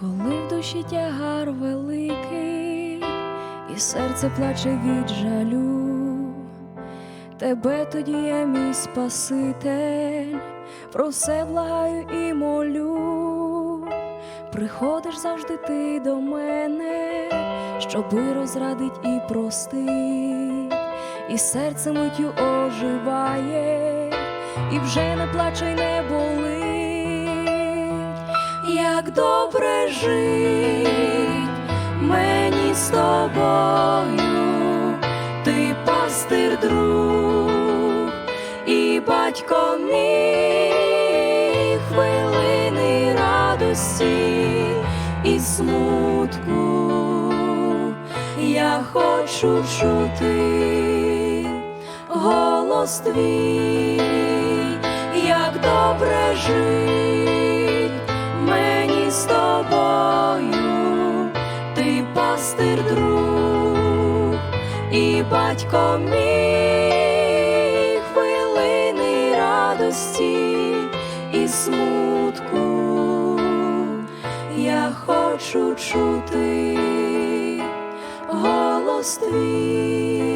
Коли в душі тягар великий, і серце плаче від жалю, тебе тоді я мій Спаситель, про все благаю і молю, приходиш завжди ти до мене, щоби розрадить і простить, і серце миттю оживає, і вже не плаче й не болить як добре жить мені з тобою, ти пастир друг і батько мій хвилини радості і смутку. Я хочу чути голос твій, як добре жить батько мій хвилини радості і смутку. Я хочу чути голос твій.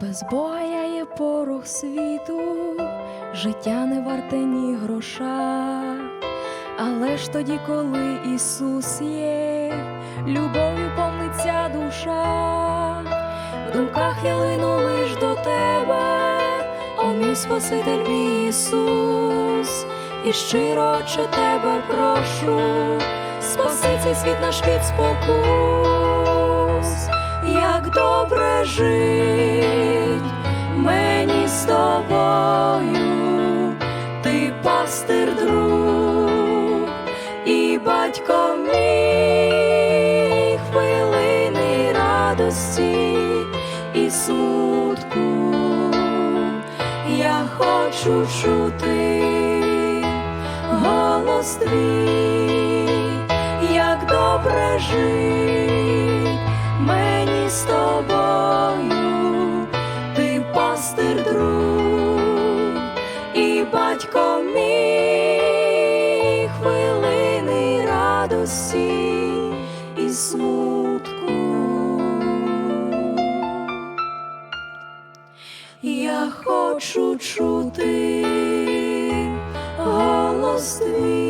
Без Бога я є порох світу, життя не варте ні гроша, але ж тоді, коли Ісус є, любов'ю повниться душа, в думках я лину лиш до тебе, о мій Спаситель мій Ісус, і щиро чи тебе прошу, спаси цей світ наш від спокус як добре жить мені з тобою, ти пастир друг і батько мій хвилини радості і смутку. Я хочу чути голос твій, як добре жить батько мій хвилини радості і смутку. Я хочу чути голос твій.